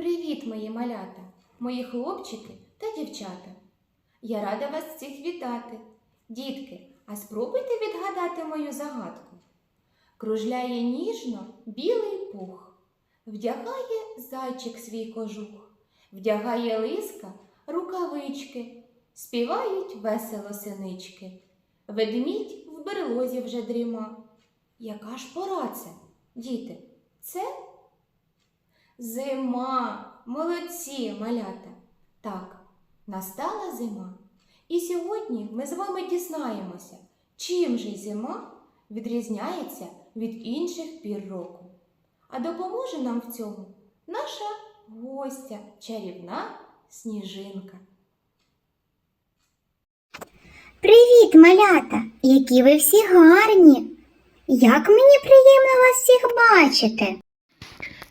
Привіт, мої малята, мої хлопчики та дівчата. Я рада вас всіх вітати. Дітки, а спробуйте відгадати мою загадку. Кружляє ніжно білий пух, вдягає зайчик свій кожух, вдягає лиска рукавички, співають весело синички. Ведмідь в берлозі вже дріма. Яка ж пора це, діти? Це Зима, молодці, малята. Так, настала зима. І сьогодні ми з вами дізнаємося, чим же зима відрізняється від інших пір року. А допоможе нам в цьому наша гостя, чарівна сніжинка. Привіт, малята! Які ви всі гарні! Як мені приємно вас всіх бачити!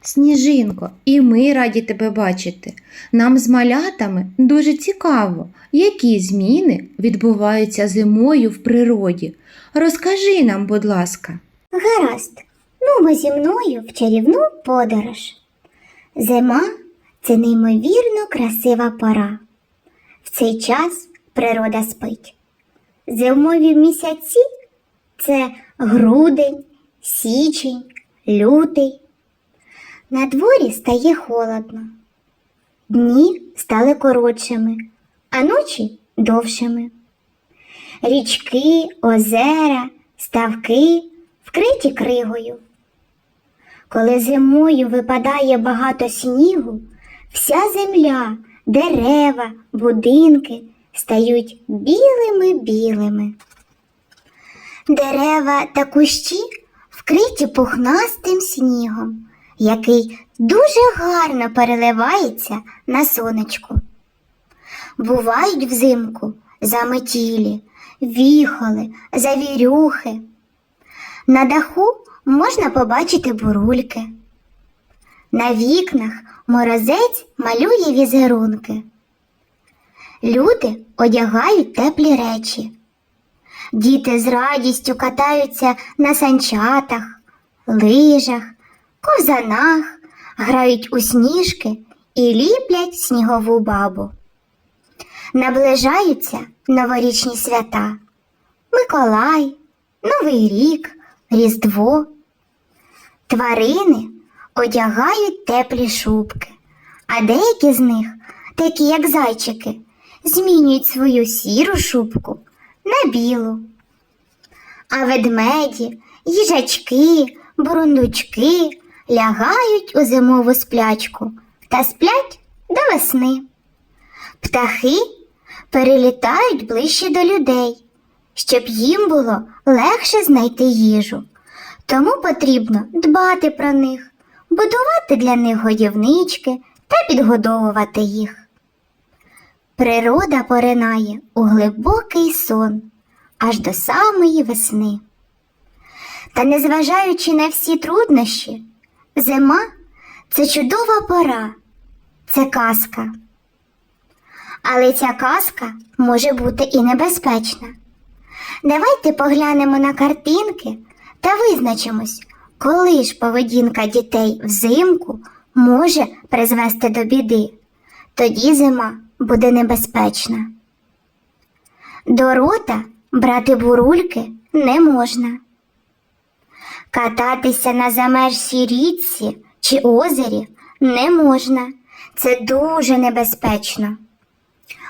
Сніжинко, і ми раді тебе бачити. Нам з малятами дуже цікаво, які зміни відбуваються зимою в природі. Розкажи нам, будь ласка. Гаразд, ну зі мною в чарівну подорож. Зима це неймовірно красива пора. В цей час природа спить. Зимові місяці це грудень, січень, лютий. На дворі стає холодно. Дні стали коротшими, а ночі довшими. Річки, озера, ставки вкриті кригою. Коли зимою випадає багато снігу, вся земля, дерева, будинки стають білими-білими. Дерева та кущі вкриті пухнастим снігом, який дуже гарно переливається на сонечку. Бувають взимку заметілі, віхоли, завірюхи. На даху можна побачити бурульки. На вікнах морозець малює візерунки. Люди одягають теплі речі. Діти з радістю катаються на санчатах, лижах, ковзанах, грають у сніжки і ліплять снігову бабу. Наближаються новорічні свята Миколай, Новий рік, Різдво. Тварини одягають теплі шубки, а деякі з них, такі як зайчики, змінюють свою сіру шубку на білу. А ведмеді, їжачки, бурундучки лягають у зимову сплячку та сплять до весни. Птахи перелітають ближче до людей, щоб їм було легше знайти їжу. Тому потрібно дбати про них, будувати для них годівнички та підгодовувати їх. Природа поринає у глибокий сон аж до самої весни. Та незважаючи на всі труднощі, зима це чудова пора, це казка. Але ця казка може бути і небезпечна. Давайте поглянемо на картинки та визначимось, коли ж поведінка дітей взимку може призвести до біди. Тоді зима буде небезпечна. До рота брати бурульки не можна. Кататися на замерзшій річці чи озері не можна. Це дуже небезпечно.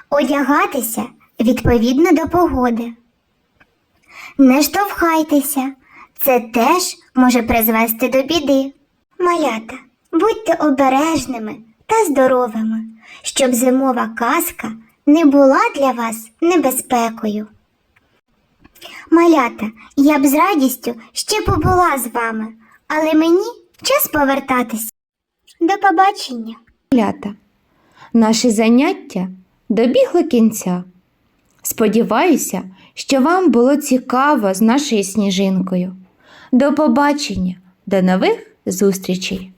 Одягатися відповідно до погоди. Не штовхайтеся, це теж може призвести до біди. Малята, будьте обережними та здоровими, щоб зимова казка не була для вас небезпекою. Малята, я б з радістю ще побула з вами, але мені час повертатися. До побачення. Малята, наше заняття добігло кінця. Сподіваюся, що вам було цікаво з нашою сніжинкою. До побачення, до нових зустрічей!